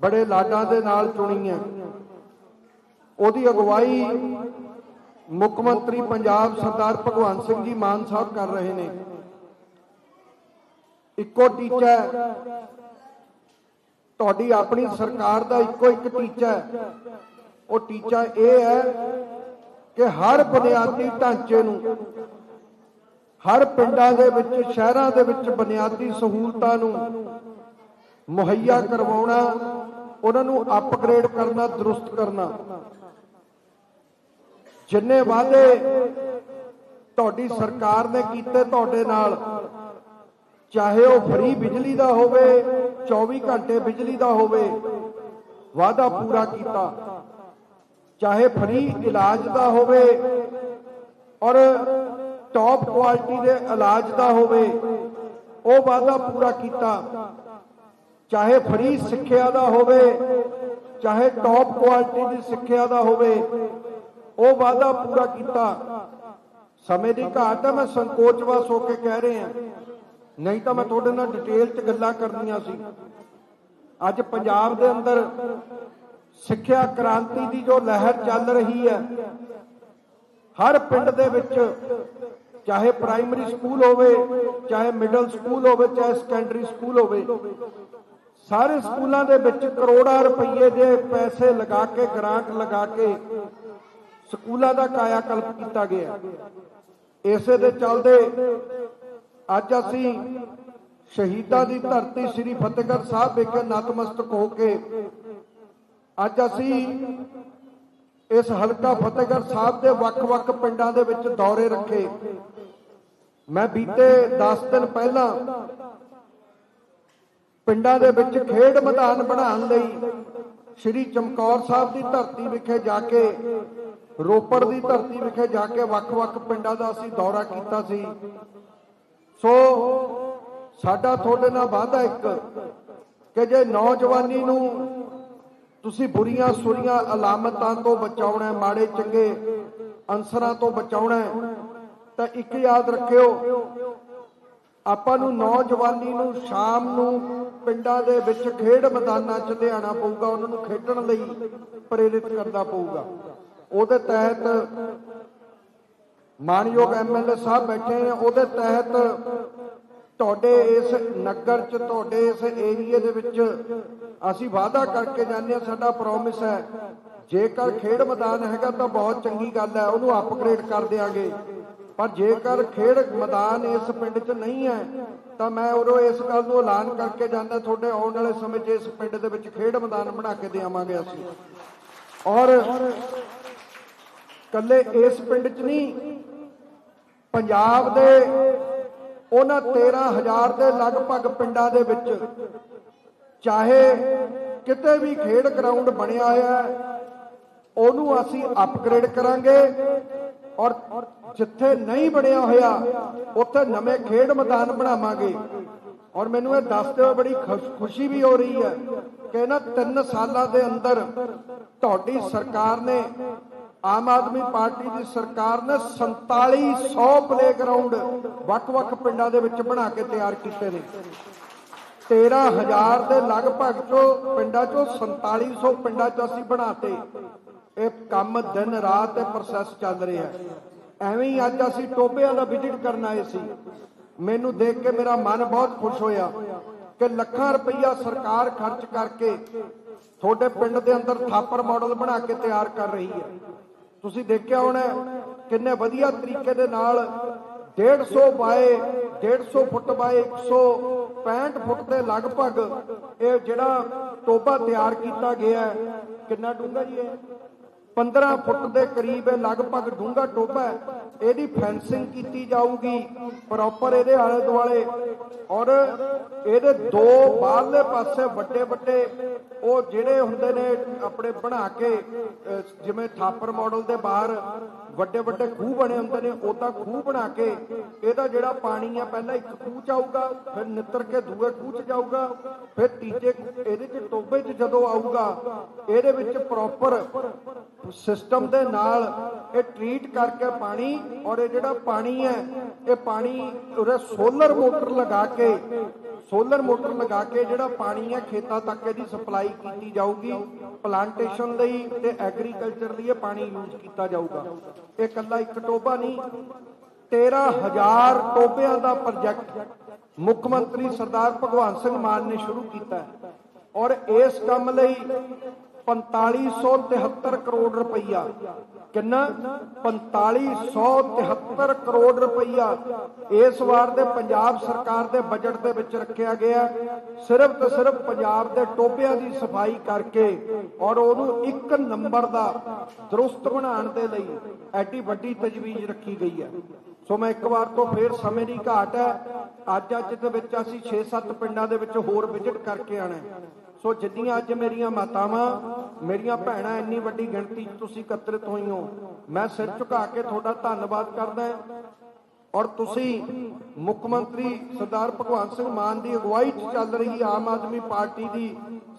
ਬੜੇ ਲਾਡਾਂ ਦੇ ਨਾਲ ਚੁਣੀ ਹੈ। ਉਹਦੀ ਅਗਵਾਈ ਮੁੱਖ ਮੰਤਰੀ ਪੰਜਾਬ ਸਰਦਾਰ ਭਗਵੰਤ ਸਿੰਘ ਜੀ ਮਾਨ ਸਾਹਿਬ ਕਰ ਰਹੇ ਨੇ। ਇੱਕੋ ਟੀਚਾ ਤੁਹਾਡੀ ਆਪਣੀ ਸਰਕਾਰ ਦਾ ਇੱਕੋ ਇੱਕ ਟੀਚਾ ਉਹ ਟੀਚਾ ਇਹ ਹੈ ਕਿ ਹਰ ਬੁਨਿਆਦੀ ਢਾਂਚੇ ਨੂੰ, ਹਰ ਪਿੰਡਾਂ ਦੇ ਵਿੱਚ, ਸ਼ਹਿਰਾਂ ਦੇ ਵਿੱਚ ਬੁਨਿਆਦੀ ਸਹੂਲਤਾਂ ਨੂੰ ਮੁਹੱਈਆ ਕਰਵਾਉਣਾ ਉਹਨਾਂ ਨੂੰ ਅਪਗ੍ਰੇਡ ਕਰਨਾ, ਦਰੁਸਤ ਕਰਨਾ। ਜਿੰਨੇ ਵਾਅਦੇ ਤੁਹਾਡੀ ਸਰਕਾਰ ਨੇ ਕੀਤੇ ਤੁਹਾਡੇ ਨਾਲ, ਚਾਹੇ ਉਹ ਫ੍ਰੀ ਬਿਜਲੀ ਦਾ ਹੋਵੇ 24 ਘੰਟੇ ਬਿਜਲੀ ਦਾ ਹੋਵੇ, ਵਾਅਦਾ ਪੂਰਾ ਕੀਤਾ। ਚਾਹੇ ਫ੍ਰੀ ਇਲਾਜ ਦਾ ਹੋਵੇ ਔਰ ਟੌਪ ਕੁਆਲਿਟੀ ਦੇ ਇਲਾਜ ਦਾ ਹੋਵੇ, ਉਹ ਵਾਅਦਾ ਪੂਰਾ ਕੀਤਾ। ਚਾਹੇ ਫਰੀ ਸਿੱਖਿਆ ਦਾ ਹੋਵੇ, ਚਾਹੇ ਟੌਪ ਕੁਆਲਿਟੀ ਦੀ ਸਿੱਖਿਆ ਦਾ ਹੋਵੇ, ਉਹ ਵਾਅਦਾ ਪੂਰਾ ਕੀਤਾ। ਸਮੇਂ ਦੀ ਘਾਟ ਹੈ, ਮੈਂ ਸੰਕੋਚਵਸ ਹੋ ਕੇ ਕਹਿ ਰਹੇ ਹਾਂ। ਨਹੀਂ ਤਾਂ ਮੈਂ ਤੁਹਾਡੇ ਨਾਲ ਡਿਟੇਲ 'ਚ ਗੱਲਾਂ ਕਰਨੀਆਂ ਸੀ। ਅੱਜ ਪੰਜਾਬ ਦੇ ਅੰਦਰ ਸਿੱਖਿਆ ਕ੍ਰਾਂਤੀ ਦੀ ਜੋ ਲਹਿਰ ਚੱਲ ਰਹੀ ਹੈ, ਹਰ ਪਿੰਡ ਦੇ ਵਿੱਚ, ਚਾਹੇ ਪ੍ਰਾਇਮਰੀ ਸਕੂਲ ਹੋਵੇ, ਚਾਹੇ ਮਿਡਲ ਸਕੂਲ ਹੋਵੇ, ਚਾਹੇ ਸੈਕੰਡਰੀ ਸਕੂਲ ਹੋਵੇ ਸਾਰੇ ਸਕੂਲਾਂ ਦੇ ਵਿੱਚ ਕਰੋੜਾਂ ਰੁਪਏ ਦੇ ਪੈਸੇ ਲਗਾ ਕੇ ਗ੍ਰਾਂਟ ਲਗਾ ਕੇ ਸਕੂਲਾਂ ਦਾ ਕਾਇਆ ਕੀਤਾ ਗਿਆ। ਇਸੇ ਦੇ ਚੱਲਦੇ ਅੱਜ ਅਸੀਂ ਸ਼ਹੀਦਾਂ ਦੀ ਧਰਤੀ ਸ੍ਰੀ ਫਤਿਹਗੜ੍ਹ ਸਾਹਿਬ ਵਿਖੇ ਨਤਮਸਤਕ ਹੋ ਕੇ ਅੱਜ ਅਸੀਂ ਇਸ ਹਲਕਾ ਫਤਿਹਗੜ੍ਹ ਸਾਹਿਬ ਦੇ ਵੱਖ-ਵੱਖ ਪਿੰਡਾਂ ਦੇ ਵਿੱਚ ਦੌਰੇ ਰੱਖੇ। ਮੈਂ ਬੀਤੇ 10 ਦਿਨ ਪਹਿਲਾਂ ਪਿੰਡਾਂ ਦੇ ਵਿੱਚ ਖੇਡ ਮੈਦਾਨ ਬਣਾਉਣ ਲਈ ਸ੍ਰੀ ਚਮਕੌਰ ਸਾਹਿਬ ਦੀ ਧਰਤੀ ਵਿਖੇ ਜਾ ਕੇ, ਰੋਪੜ ਦੀ ਧਰਤੀ ਵਿਖੇ ਜਾ ਕੇ ਵੱਖ-ਵੱਖ ਪਿੰਡਾਂ ਦਾ ਅਸੀਂ ਦੌਰਾ ਕੀਤਾ ਸੀ। ਸੋ ਸਾਡਾ ਤੁਹਾਡੇ ਨਾਲ ਵਾਅਦਾ ਇੱਕ ਕਿ ਜੇ ਨੌਜਵਾਨੀ ਨੂੰ ਤੁਸੀਂ ਬੁਰੀਆਂ ਸੁਰੀਆਂ ਅਲਾਮਤਾਂ ਤੋਂ ਬਚਾਉਣਾ, ਮਾੜੇ ਚੰਗੇ ਅਨਸਰਾਂ ਤੋਂ ਬਚਾਉਣਾ, ਤਾਂ ਇੱਕ ਯਾਦ ਰੱਖਿਓ ਆਪਾਂ ਨੂੰ ਨੌਜਵਾਨੀ ਨੂੰ ਸ਼ਾਮ ਨੂੰ ਪਿੰਡਾਂ ਦੇ ਵਿੱਚ ਖੇਡ ਮੈਦਾਨਾਂ 'ਚ ਲਿਆਣਾ ਪਊਗਾ, ਉਹਨਾਂ ਨੂੰ ਖੇਡਣ ਲਈ ਪ੍ਰੇਰਿਤ ਕਰਨਾ ਪਊਗਾ। ਉਹਦੇ ਤਹਿਤ ਮਾਨਯੋਗ ਐਮਐਲਏ ਸਾਹਿਬ ਬੈਠੇ ਨੇ ਉਹਦੇ ਤਹਿਤ ਤੁਹਾਡੇ ਇਸ ਨਗਰ 'ਚ, ਤੁਹਾਡੇ ਇਸ ਏਰੀਏ ਦੇ ਵਿੱਚ ਅਸੀਂ ਵਾਅਦਾ ਕਰਕੇ ਜਾਂਦੇ ਹਾਂ, ਸਾਡਾ ਪ੍ਰੋਮਿਸ ਹੈ, ਜੇਕਰ ਖੇਡ ਮੈਦਾਨ ਹੈਗਾ ਤਾਂ ਬਹੁਤ ਚੰਗੀ ਗੱਲ ਹੈ, ਉਹਨੂੰ ਅਪਗ੍ਰੇਡ ਕਰ ਦੇਾਂਗੇ ਪਰ ਜੇਕਰ ਖੇਡ ਮੈਦਾਨ ਇਸ ਪਿੰਡ 'ਚ ਨਹੀਂ ਹੈ, ਤਾਂ ਮੈਂ ਉਦੋਂ ਇਸ ਗੱਲ ਨੂੰ ਐਲਾਨ ਕਰਕੇ ਜਾਂਦਾ ਤੁਹਾਡੇ ਆਉਣ ਵਾਲੇ ਸਮੇਂ 'ਚ ਇਸ ਪਿੰਡ ਦੇ ਵਿੱਚ ਖੇਡ ਮੈਦਾਨ ਬਣਾ ਕੇ ਦੇਵਾਂਗੇ ਅਸੀਂ। ਔਰ ਕੱਲੇ ਇਸ ਪਿੰਡ 'ਚ ਨਹੀਂ, ਪੰਜਾਬ ਦੇ ਉਹਨਾਂ 13000 ਦੇ ਲਗਭਗ ਪਿੰਡਾਂ ਦੇ ਵਿੱਚ ਚਾਹੇ ਕਿਤੇ ਵੀ ਖੇਡ ਗਰਾਊਂਡ ਬਣਿਆ ਹੋਇਆ ਹੈ ਉਹਨੂੰ ਅਸੀਂ ਅਪਗ੍ਰੇਡ ਕਰਾਂਗੇ। ਔਰ ਜਿੱਥੇ ਨਹੀਂ ਬਣਿਆ ਹੋਇਆ, ਉੱਥੇ ਨਵੇਂ ਖੇਡ ਮੈਦਾਨ ਬਣਾਵਾਂਗੇ। ਔਰ ਮੈਨੂੰ ਇਹ ਦੱਸਦੇ ਹੋਏ ਬੜੀ ਖੁਸ਼ੀ ਵੀ ਹੋ ਰਹੀ ਹੈ ਕਿ ਇਹਨਾਂ 3 ਸਾਲਾਂ ਦੇ ਅੰਦਰ ਤੁਹਾਡੀ ਸਰਕਾਰ ਨੇ, ਆਮ ਆਦਮੀ ਪਾਰਟੀ ਦੀ ਸਰਕਾਰ ਨੇ 4700 ਪਲੇਗਰਾਉਂਡ ਵੱਖ-ਵੱਖ ਪਿੰਡਾਂ ਦੇ ਵਿੱਚ ਬਣਾ ਕੇ ਤਿਆਰ ਕੀਤੇ ਨੇ। 13000 ਦੇ ਲਗਭਗ ਚੋਂ ਪਿੰਡਾਂ ਚੋਂ 4700 ਪਿੰਡਾਂ 'ਚ ਅਸੀਂ ਬਣਾਤੇ। ਇਹ ਕੰਮ ਦਿਨ ਰਾਤ ਤੇ ਪ੍ਰੋਸੈਸ ਚੱਲ ਰਿਹਾ ਐਵੇਂ ਹੀ ਅੱਜ ਅਸੀਂ ਟੋਬਿਆਂ ਦਾ ਵਿਜ਼ਿਟ ਕਰਨ ਆਏ ਸੀ। ਮੈਨੂੰ ਦੇਖ ਕੇ ਮੇਰਾ ਮਨ ਬਹੁਤ ਖੁਸ਼ ਹੋਇਆ ਕਿ ਲੱਖਾਂ ਰੁਪਈਆ ਸਰਕਾਰ ਖਰਚ ਕਰਕੇ ਤੁਹਾਡੇ ਪਿੰਡ ਦੇ ਅੰਦਰ ਥਾਪਰ ਮਾਡਲ ਬਣਾ ਕੇ ਤਿਆਰ ਕਰ ਰਹੀ ਹੈ। ਤੁਸੀਂ ਦੇਖਿਆ ਹੋਣਾ ਕਿੰਨੇ ਵਧੀਆ ਤਰੀਕੇ ਦੇ ਨਾਲ 150 ਬਾਏ 150 ਫੁੱਟ ਬਾਏ 165 ਫੁੱਟ ਦੇ ਲਗਭਗ ਇਹ ਜਿਹੜਾ ਟੋਬਾ ਤਿਆਰ ਕੀਤਾ ਗਿਆ ਕਿੰਨਾ ਡੂੰਘਾ ਜੀ ਇਹ? 15 ਫੁੱਟ ਦੇ ਕਰੀਬ ਇਹ ਲਗਭਗ ਡੂੰਘਾ ਟੋਭਾ ਹੈ। ਇਹਦੀ ਫੈਂਸਿੰਗ ਕੀਤੀ ਜਾਊਗੀ ਪ੍ਰੋਪਰ ਇਹਦੇ ਆਲੇ ਦੁਆਲੇ। ਔਰ ਇਹਦੇ ਦੋ ਬਾਹਰਲੇ ਪਾਸੇ ਵੱਡੇ ਵੱਡੇ ਉਹ ਜਿਹੜੇ ਹੁੰਦੇ ਨੇ ਆਪਣੇ ਬਣਾ ਕੇ ਜਿਵੇਂ ਥਾਪਰ ਮਾਡਲ ਦੇ ਬਾਹਰ ਵੱਡੇ ਵੱਡੇ ਖੂਹ ਬਣੇ ਹੁੰਦੇ ਨੇ ਉਦਾਂ ਖੂਹ ਬਣਾ ਕੇ ਇਹਦਾ ਜਿਹੜਾ ਪਾਣੀ ਆ ਪਹਿਲਾਂ ਇੱਕ ਖੂਹ ਚ ਆਊਗਾ, ਫਿਰ ਨਿੱਤਰ ਕੇ ਦੂਏ ਖੂਹ ਚ ਜਾਊਗਾ, ਫਿਰ ਤੀਜੇ ਇਹਦੇ ਚ ਟੋਬੇ ਚ ਜਦੋਂ ਆਊਗਾ, ਇਹਦੇ ਵਿੱਚ ਪ੍ਰੋਪਰ ਸਿਸਟਮ ਦੇ ਨਾਲ ਇਹ ਟ੍ਰੀਟ ਕਰਕੇ ਪਾਣੀ ਔਰ ਇਹ ਜਿਹੜਾ ਪਾਣੀ ਹੈ, ਇਹ ਪਾਣੀ ਉਹਦੇ ਸੋਲਰ ਮੋਟਰ ਲਗਾ ਕੇ ਸੋਲਰ ਮੋਟਰ ਲਗਾ ਕੇ ਜਿਹੜਾ ਪਾਣੀ ਹੈ ਖੇਤਾਂ ਤੱਕ ਇਹਦੀ ਸਪਲਾਈ ਕੀਤੀ ਜਾਊਗੀ ਪਲਾਂਟੇਸ਼ਨ ਲਈ ਤੇ ਐਗਰੀਕਲਚਰ ਲਈ ਇਹ ਪਾਣੀ ਯੂਜ਼ ਕੀਤਾ ਜਾਊਗਾ। ਇਹ ਇਕੱਲਾ ਇੱਕ ਟੋਬਾ ਨਹੀਂ 13000 ਟੋਬਿਆਂ ਦਾ ਪ੍ਰੋਜੈਕਟ ਮੁੱਖ ਮੰਤਰੀ ਸਰਦਾਰ ਭਗਵੰਤ ਸਿੰਘ ਮਾਨ ਨੇ ਸ਼ੁਰੂ ਕੀਤਾ ਹੈ। ਔਰ ਇਸ ਕੰਮ ਲਈ 4573 ਕਰੋੜ ਰੁਪਈਆ। ਕਿੰਨਾ? 4573 ਕਰੋੜ ਰੁਪਈਆ। ਇਸ ਵਾਰ ਦੇ ਪੰਜਾਬ ਸਰਕਾਰ ਦੇ ਬਜਟ ਦੇ ਵਿੱਚ ਰੱਖਿਆ ਗਿਆ। ਸਿਰਫ ਤੇ ਸਿਰਫ ਪੰਜਾਬ ਦੇ ਟੋਪਿਆਂ ਦੀ ਸਫ਼ਾਈ ਕਰਕੇ ਔਰ ਉਹਨੂੰ ਇੱਕ ਨੰਬਰ ਦਾ ਦਰੁਸਤ ਬਣਾਉਣ ਦੇ ਲਈ ਐਡੀ ਵੱਡੀ ਤਜਵੀਜ਼ ਰੱਖੀ ਗਈ ਹੈ। ਸੋ ਮੈਂ ਇੱਕ ਵਾਰ ਤੋਂ ਫੇਰ ਸਮੇਂ ਦੀ ਘਾਟ ਹੈ। ਅੱਜ ਅੱਜ ਦੇ ਵਿੱਚ ਅਸੀਂ 6-7 ਪਿੰਡਾਂ ਦੇ ਵਿੱਚ ਹੋਰ ਵਿਜ਼ਿਟ ਕਰਕੇ ਆਣਾ ਸੋ ਜਿੰਨੀਆਂ ਅੱਜ ਮੇਰੀਆਂ ਮਾਤਾਵਾਂ, ਮੇਰੀਆਂ ਭੈਣਾਂ ਇੰਨੀ ਵੱਡੀ ਗਿਣਤੀ 'ਚ ਤੁਸੀਂ ਇਕੱਤਰਿਤ ਹੋਈ ਹੋ, ਮੈਂ ਸਿਰ ਝੁਕਾ ਕੇ ਤੁਹਾਡਾ ਧੰਨਵਾਦ ਕਰਦਾ ਔਰ ਤੁਸੀਂ ਮੁੱਖ ਮੰਤਰੀ ਸਰਦਾਰ ਭਗਵੰਤ ਸਿੰਘ ਮਾਨ ਦੀ ਅਗਵਾਈ 'ਚ ਚੱਲ ਰਹੀ ਆਮ ਆਦਮੀ ਪਾਰਟੀ ਦੀ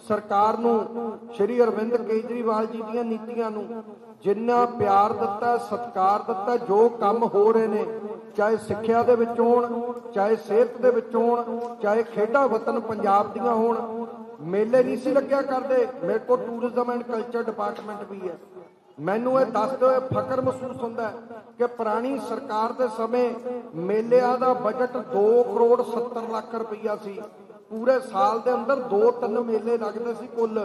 ਸਰਕਾਰ ਨੂੰ, ਸ਼੍ਰੀ ਅਰਵਿੰਦ ਕੇਜਰੀਵਾਲ ਜੀ ਦੀਆਂ ਨੀਤੀਆਂ ਨੂੰ, ਜਿੰਨਾ ਪਿਆਰ ਦਿੱਤਾ, ਸਤਿਕਾਰ ਦਿੱਤਾ, ਜੋ ਕੰਮ ਹੋ ਰਹੇ ਨੇ, ਚਾਹੇ ਸਿੱਖਿਆ ਦੇ ਵਿੱਚ ਹੋਣ, ਚਾਹੇ ਸਿਹਤ ਦੇ ਵਿੱਚ ਹੋਣ, ਚਾਹੇ ਖੇਡਾਂ ਵਤਨ ਪੰਜਾਬ ਦੀਆਂ ਹੋਣ, ਮੇਲੇ ਨਹੀਂ ਸੀ ਲੱਗਿਆ ਕਰਦੇ, ਮੇਰੇ ਕੋਲ ਟੂਰਿਜ਼ਮ ਐਂਡ ਕਲਚਰ ਡਿਪਾਰਟਮੈਂਟ ਵੀ ਹੈ। ਮੈਨੂੰ ਇਹ ਦੱਸਦੇ ਹੋਏ ਫਖਰ ਮਹਿਸੂਸ ਹੁੰਦਾ ਹੈ ਕਿ ਪੁਰਾਣੀ ਸਰਕਾਰ ਦੇ ਸਮੇਂ ਮੇਲਿਆਂ ਦਾ ਬਜਟ 2 ਕਰੋੜ 70 ਲੱਖ ਰੁਪਈਆ ਸੀ। ਪੂਰੇ ਸਾਲ ਦੇ ਅੰਦਰ ਦੋ ਤਿੰਨ ਮੇਲੇ ਲੱਗਦੇ ਸੀ ਕੁੱਲ।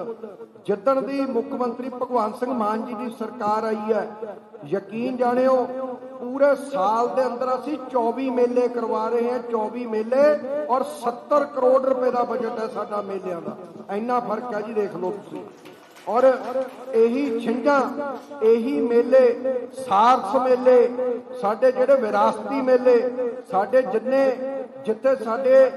ਜਿੱਦਣ ਦੀ ਮੁੱਖ ਮੰਤਰੀ ਭਗਵੰਤ ਸਿੰਘ ਮਾਨ ਜੀ ਦੀ ਸਰਕਾਰ ਆਈ ਹੈ, ਯਕੀਨ ਜਾਣਿਓ, ਪੂਰੇ ਸਾਲ ਦੇ ਅੰਦਰ ਅਸੀਂ 24 ਮੇਲੇ ਕਰਵਾ ਰਹੇ ਹਾਂ 24 ਮੇਲੇ ਔਰ 70 ਕਰੋੜ ਰੁਪਏ ਦਾ ਬਜਟ ਹੈ ਸਾਡਾ ਮੇਲਿਆਂ ਦਾ। ਇੰਨਾ ਫ਼ਰਕ ਹੈ ਜੀ, ਦੇਖ ਲਓ ਤੁਸੀਂ। ਔਰ ਇਹੀ ਛਿੰਝਾਂ, ਇਹੀ ਮੇਲੇ ਸਾਰਸ ਮੇਲੇ, ਸਾਡੇ ਜਿਹੜੇ ਵਿਰਾਸਤੀ ਮੇਲੇ, ਸਾਡੇ ਜਿੰਨੇ ਜਿੱਥੇ ਸਾਡੇ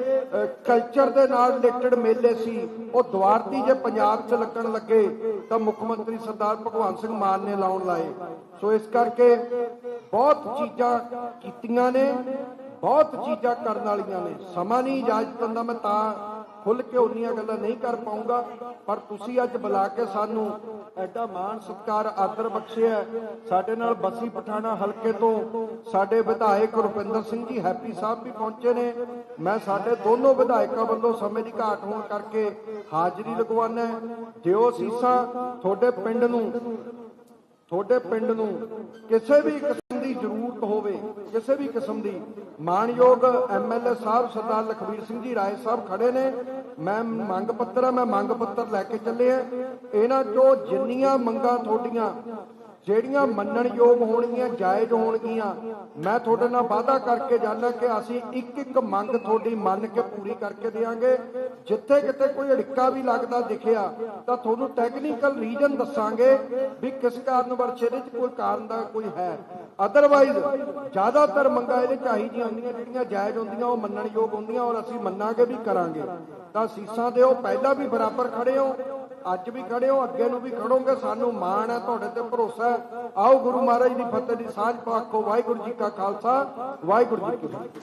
ਕਲਚਰ ਦੇ ਨਾਲ ਰਿਲੇਟਡ ਮੇਲੇ ਸੀ, ਉਹ ਦੁਆਰਤੀ ਜੇ ਪੰਜਾਬ 'ਚ ਲੱਗਣ ਲੱਗੇ, ਤਾਂ ਮੁੱਖ ਮੰਤਰੀ ਸਰਦਾਰ ਭਗਵੰਤ ਸਿੰਘ ਮਾਨ ਨੇ ਲਾਉਣ ਲਾਏ। ਸੋ ਇਸ ਕਰਕੇ ਬਹੁਤ ਚੀਜ਼ਾਂ ਕੀਤੀਆਂ ਨੇ, ਬਹੁਤ ਚੀਜ਼ਾਂ ਕਰਨ ਵਾਲੀਆਂ ਨੇ। ਸਮਾਂ ਨਹੀਂ ਇਜਾਜ਼ਤ ਦਿੰਦਾ ਮੈਂ ਤਾਂ ਖੁੱਲ ਕੇ ਉਨੀਆਂ ਗੱਲਾਂ ਨਹੀਂ ਕਰ ਪਾਉਂਗਾ, ਪਰ ਤੁਸੀਂ ਅੱਜ ਬੁਲਾ ਕੇ ਸਾਨੂੰ ਐਡਾ ਮਾਣ ਸਤਿਕਾਰ, ਆਦਰ ਬਖਸ਼ਿਆ ਸਾਡੇ ਨਾਲ ਬਸੀ ਪਠਾਣਾ ਹਲਕੇ ਤੋਂ ਸਾਡੇ ਵਿਧਾਇਕ ਰੁਪਿੰਦਰ ਸਿੰਘ ਜੀ ਹੈਪੀ ਸਾਹਿਬ ਵੀ ਪਹੁੰਚੇ ਨੇ। ਮੈਂ ਸਾਡੇ ਦੋਨੋਂ ਵਿਧਾਇਕਾਂ ਵੱਲੋਂ ਸਮੇਂ ਦੀ ਘਾਟ ਹੋਣ ਕਰਕੇ ਹਾਜ਼ਰੀ ਲਗਵਾਉਣਾ ਦਿਓ ਸੀਸਾਂ ਤੁਹਾਡੇ ਪਿੰਡ ਨੂੰ, ਤੁਹਾਡੇ ਪਿੰਡ ਨੂੰ, ਕਿਸੇ ਵੀ ਦੀ ਜ਼ਰੂਰਤ ਹੋਵੇ, ਕਿਸੇ ਵੀ ਕਿਸਮ ਦੀ। ਮਾਨਯੋਗ ਐਮਐਲਏ ਸਾਹਿਬ ਸਰਦਾਰ ਲਖਵੀਰ ਸਿੰਘ ਜੀ ਰਾਏ ਸਾਹਿਬ ਖੜੇ ਨੇ। ਮੈਂ ਮੰਗ ਪੱਤਰ ਆ, ਮੈਂ ਮੰਗ ਪੱਤਰ ਲੈ ਕੇ ਚੱਲੇ ਆ। ਇਹਨਾਂ ਚੋਂ ਜਿੰਨੀਆਂ ਮੰਗਾਂ ਤੁਹਾਡੀਆਂ ਜਿਹੜੀਆਂ ਮੰਨਣਯੋਗ ਹੋਣਗੀਆਂ, ਜਾਇਜ਼ ਹੋਣਗੀਆਂ, ਮੈਂ ਤੁਹਾਡੇ ਨਾਲ ਵਾਅਦਾ ਕਰਕੇ ਜਾਣਾ ਕਿ ਅਸੀਂ ਇੱਕ ਇੱਕ ਮੰਗ ਤੁਹਾਡੀ ਮੰਨ ਕੇ ਪੂਰੀ ਕਰਕੇ ਦੇਵਾਂਗੇ ਜਿੱਥੇ ਕਿਤੇ ਕੋਈ ਅੜਿੱਕਾ ਵੀ ਲੱਗਦਾ ਦਿਖਿਆ, ਤਾਂ ਤੁਹਾਨੂੰ ਟੈਕਨੀਕਲ ਰੀਜ਼ਨ ਦੱਸਾਂਗੇ ਵੀ ਕਿਸ ਕਾਰਨ ਵਰਛੇ ਦੇ ਚ ਕੋਈ ਕਾਰਨ ਦਾ ਕੋਈ ਹੈ। ਅਦਰਵਾਈਜ਼ ਜ਼ਿਆਦਾਤਰ ਮੰਗਾਂ ਇਹਦੇ ਚਾਹੀਦੀਆਂ ਹੁੰਦੀਆਂ ਜਿਹੜੀਆਂ ਜਾਇਜ਼ ਹੁੰਦੀਆਂ, ਉਹ ਮੰਨਣਯੋਗ ਹੁੰਦੀਆਂ ਔਰ ਅਸੀਂ ਮੰਨਾਂਗੇ ਵੀ ਕਰਾਂਗੇ। ਤਾਂ ਸੀਸਾਂ ਦਿਓ, ਪਹਿਲਾਂ ਵੀ ਬਰਾਬਰ ਖੜੇ ਹੋ ਅੱਜ ਵੀ ਖੜੇ ਹੋ ਅੱਗੇ ਨੂੰ ਵੀ ਖੜੋਗੇ, ਸਾਨੂੰ ਮਾਣ ਹੈ, ਤੁਹਾਡੇ ਤੇ ਭਰੋਸਾ ਹੈ। ਆਓ ਗੁਰੂ ਮਹਾਰਾਜ ਦੀ ਫਤਿਹ ਦੀ ਸਾਂਝ ਪਾਖੋ। ਵਾਹਿਗੁਰੂ ਜੀ ਕਾ ਖਾਲਸਾ, ਵਾਹਿਗੁਰੂ ਜੀ ਕੀ ਫਤਿਹ।